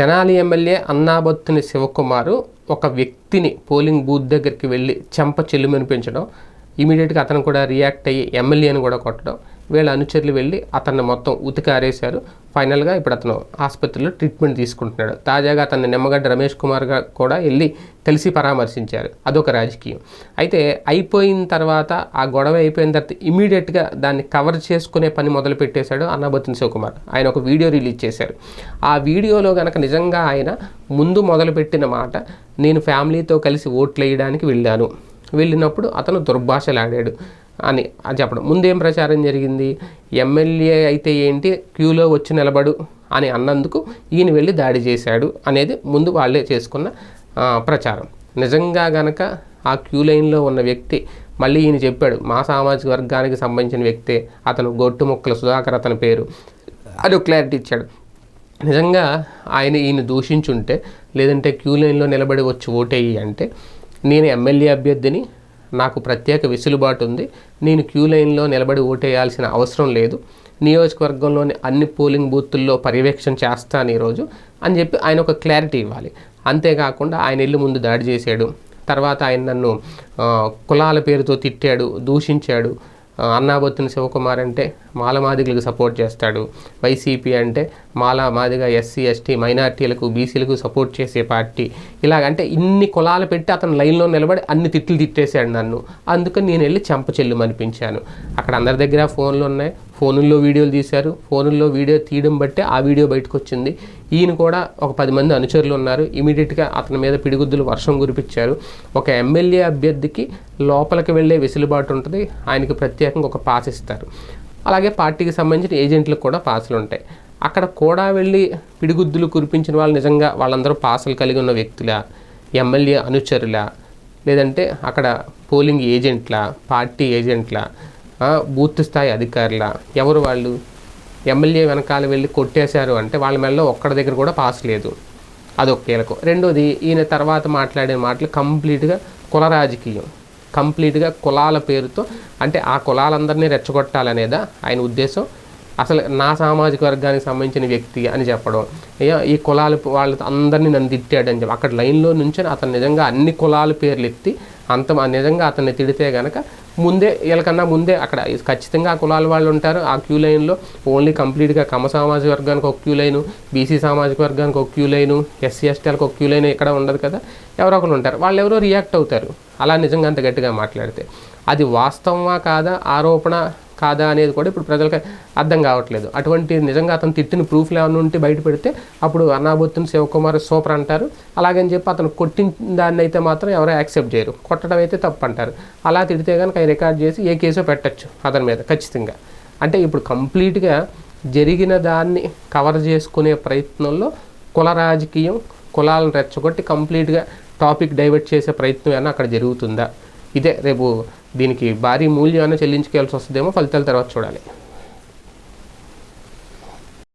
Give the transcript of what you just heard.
Tenali MLA Annabathuni Shivakumar ఒక వ్యక్తిని polling booth దగ్గరికి వెళ్ళి చెంప చెల్లుమనిపించడం ఇమీడియట్గా అతను కూడా రియాక్ట్ అయ్యి ఎమ్మెల్యేని కూడా కొట్టడం వీళ్ళ అనుచరులు వెళ్ళి అతన్ని మొత్తం ఉతికారేశారు ఫైనల్గా ఇప్పుడు అతను ఆసుపత్రిలో ట్రీట్మెంట్ తీసుకుంటున్నాడు. తాజాగా అతన్ని నిమ్మగడ్డ రమేష్ కుమార్ కూడా వెళ్ళి కలిసి పరామర్శించారు. అదొక రాజకీయం. అయితే అయిపోయిన తర్వాత ఆ గొడవ అయిపోయిన తర్వాత ఇమీడియట్గా దాన్ని కవర్ చేసుకునే పని మొదలు పెట్టేశాడు అన్నాబత్తిన శివకుమార్ ఆయన ఒక వీడియో రిలీజ్ చేశారు. ఆ వీడియోలో కనుక నిజంగా ఆయన ముందు మొదలుపెట్టిన మాట నేను ఫ్యామిలీతో కలిసి ఓట్లు వేయడానికి వెళ్ళాను. వెళ్ళినప్పుడు అతను దుర్భాషలాడాడు. అని చెప్పడం. ముందేం ప్రచారం జరిగింది? ఎమ్మెల్యే అయితే ఏంటి? క్యూలో వచ్చి నిలబడు అని అన్నందుకు ఈయన వెళ్ళి దాడి చేశాడు అనేది ముందు వాళ్ళే చేసుకున్న ప్రచారం. నిజంగా గనక ఆ క్యూ లైన్లో ఉన్న వ్యక్తి మళ్ళీ ఈయన చెప్పాడు మా సామాజిక వర్గానికి సంబంధించిన వ్యక్తే అతను గొట్టు ముక్కల సుధాకర్ అతని పేరు అది ఒక క్లారిటీ ఇచ్చాడు. నిజంగా ఆయన ఈయన దూషించుంటే లేదంటే క్యూ లైన్లో నిలబడి వచ్చి ఓటేయి అంటే నేను ఎమ్మెల్యే అభ్యర్థిని నాకు ప్రత్యేక వెసులుబాటు ఉంది. నేను క్యూ లైన్లో నిలబడి ఓటేయాల్సిన అవసరం లేదు. నియోజకవర్గంలోని అన్ని పోలింగ్ బూతుల్లో పర్యవేక్షణ చేస్తాను ఈరోజు అని చెప్పి ఆయన ఒక క్లారిటీ ఇవ్వాలి. అంతేకాకుండా ఆయన ఇల్లు ముందు దాడి చేశాడు. తర్వాత ఆయన నన్ను కులాల పేరుతో తిట్టాడు దూషించాడు. అన్నాబొత్తిన శివకుమార్ అంటే మాలమాదిగలకు సపోర్ట్ చేస్తాడు. వైసీపీ అంటే మాల మాదిగ ఎస్సీ ఎస్టీ మైనార్టీలకు బీసీలకు సపోర్ట్ చేసే పార్టీ. ఇలాగంటే ఇన్ని కులాలు పెట్టి అతను లైన్లో నిలబడి అన్ని తిట్లు తిట్టేశాడు నన్ను. అందుకని నేను వెళ్ళి చెంప చెల్లుమనిపించాను అక్కడ అందరి దగ్గర ఫోన్లు ఉన్నాయి. ఫోనుల్లో వీడియోలు తీశారు. ఫోనుల్లో వీడియో తీయడం బట్టే ఆ వీడియో బయటకు వచ్చింది ఈయన కూడా ఒక పది మంది అనుచరులు ఉన్నారు. ఇమీడియట్గా అతని మీద పిడిగుద్దులు వర్షం కురిపించారు. ఒక ఎమ్మెల్యే అభ్యర్థికి లోపలికి వెళ్ళే వెసులుబాటు ఉంటుంది. ఆయనకి ప్రత్యేకంగా ఒక పాస్ ఇస్తారు. అలాగే పార్టీకి సంబంధించిన ఏజెంట్లకు కూడా పాసులు ఉంటాయి. అక్కడ కూడా వెళ్ళి పిడిగుద్దులు కురిపించిన వాళ్ళు నిజంగా వాళ్ళందరూ పాసులు కలిగి ఉన్న వ్యక్తులా? ఎమ్మెల్యే అనుచరులా? లేదంటే అక్కడ పోలింగ్ ఏజెంట్లా? పార్టీ ఏజెంట్లా? బూత్ స్థాయి అధికారుల ఎవరు వాళ్ళు? ఎమ్మెల్యే వెనకాల వెళ్ళి కొట్టేశారు అంటే వాళ్ళ మెడలో ఒక్కడి దగ్గర కూడా పాస్ లేదు. అదొక కీలకం. రెండోది ఈయన తర్వాత మాట్లాడిన మాటలు కంప్లీట్గా కుల రాజకీయం. కంప్లీట్గా కులాల పేరుతో అంటే ఆ కులాలందరినీ రెచ్చగొట్టాలనేదా ఆయన ఉద్దేశం? అసలు నా సామాజిక వర్గానికి సంబంధించిన వ్యక్తి అని చెప్పడం. ఈ కులాల వాళ్ళ అందరినీ నన్ను తిట్టాడని చెప్పి అక్కడ లైన్లో నుంచి అతను నిజంగా అన్ని కులాల పేర్లు ఎత్తి అంత నిజంగా అతన్ని తిడితే గనక ముందే వీళ్ళకన్నా ముందే అక్కడ ఖచ్చితంగా ఆ కులాల వాళ్ళు ఉంటారు. ఆ క్యూ లైన్లో ఓన్లీ కంప్లీట్గా కమ సామాజిక వర్గానికి ఒక క్యూ లైను బీసీ సామాజిక వర్గానికి ఒక క్యూ లైను ఎస్సీ ఎస్టీలకు ఒక క్యూ లైన్ ఇక్కడ ఉండదు కదా. ఎవరో ఒకరు ఉంటారు. వాళ్ళు ఎవరో రియాక్ట్ అవుతారు. అలా నిజంగా అంత గట్టిగా మాట్లాడితే. అది వాస్తవమా కాదా? ఆరోపణ కాదా అనేది కూడా ఇప్పుడు ప్రజలకు అర్థం కావట్లేదు. అటువంటి నిజంగా అతను తిట్టిన ప్రూఫ్లు ఏమైనా ఉంటే బయట పెడితే అప్పుడు అన్నాబొత్తుని శివకుమార్ సూపర్ అంటారు. అలాగని చెప్పి అతను కొట్టిన దాన్ని అయితే మాత్రం ఎవరో యాక్సెప్ట్ చేయరు. కొట్టడం అయితే తప్పు అంటారు. అలా తిడితే కనుక ఆయన రికార్డ్ చేసి ఏ కేసో పెట్టచ్చు అతని మీద ఖచ్చితంగా. అంటే ఇప్పుడు కంప్లీట్గా జరిగిన దాన్ని కవర్ చేసుకునే ప్రయత్నంలో కుల రాజకీయం కులాలను రెచ్చగొట్టి కంప్లీట్గా టాపిక్ డైవర్ట్ చేసే ప్రయత్నం ఏమైనా అక్కడ జరుగుతుందా? ఇదే రేపు దీనికి భారీ మూల్యాన్ని చెల్లించుకోవాల్సి వస్తుందేమో ఫలితాల తర్వాత చూడాలి.